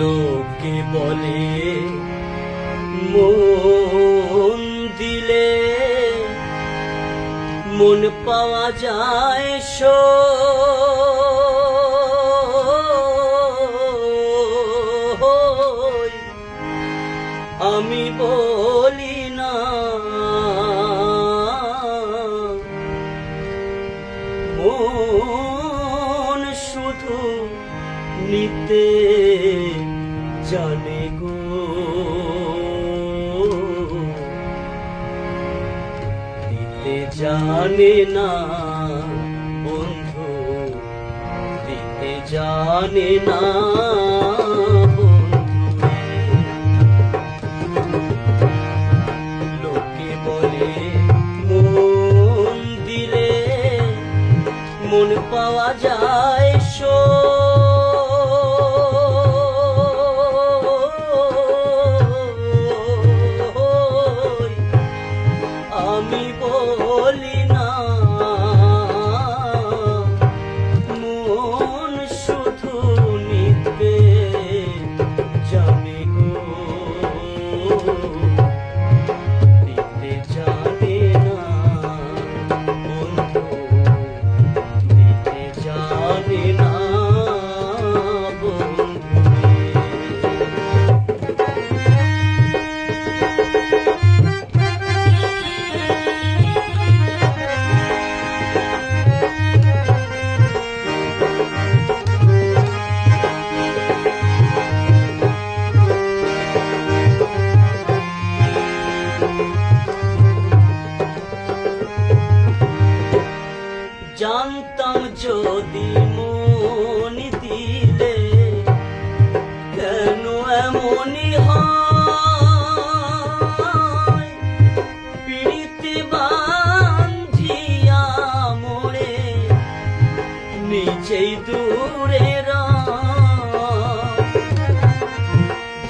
লোকে বলে মন দিলে মন পাওয়া যায় সো আমি বলি না মন শুধু নিতে জানে গো। দিতে জানে না বন্ধু, দিতে জানে না লোকে বলে, মন দিলে মন পাওয়া যায় শো নিচেই দূরে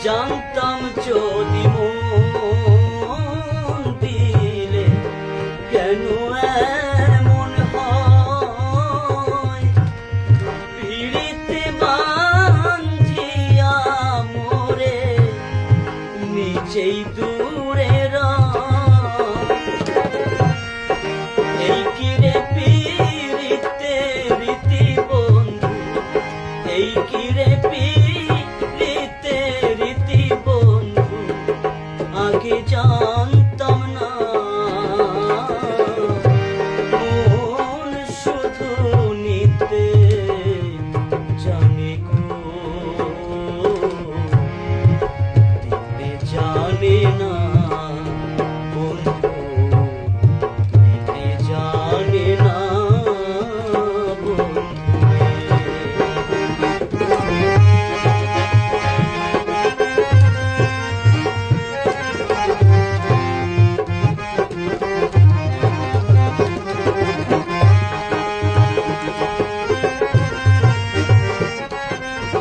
জানতাম যদি মন দিলে কেন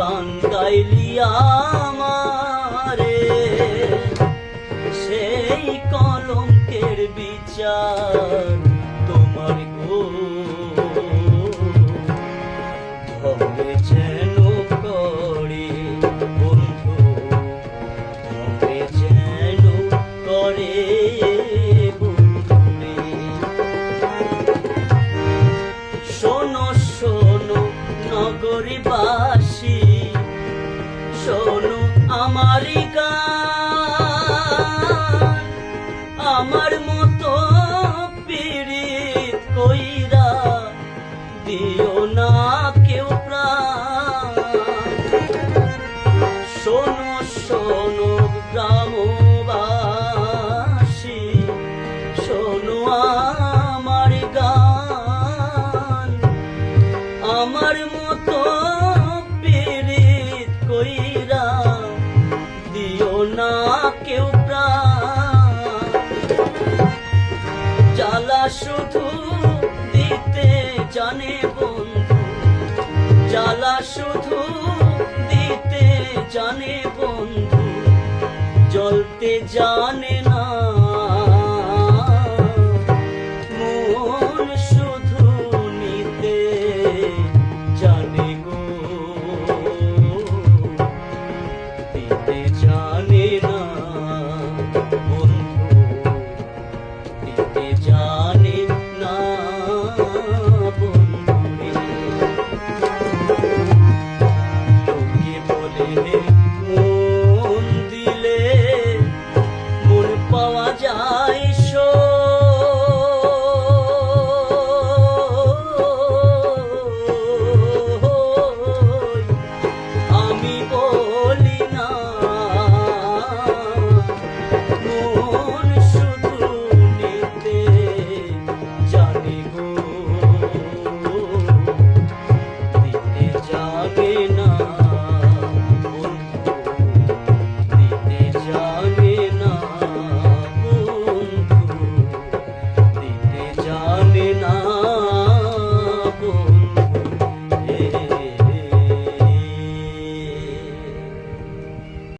গান গাইলি আমারে। সেই কলঙ্কের বিচার তোমার গো শোনো গ্রামবাসী, শোনো আমার গান। আমার মতো পীড়িত কইরা দিও না কেউ প্রাণ। জ্বালা শুধু দিতে জানে বন্ধু, জ্বালা শুধু দিতে জানে বন্ধু জ্বলতে জানে না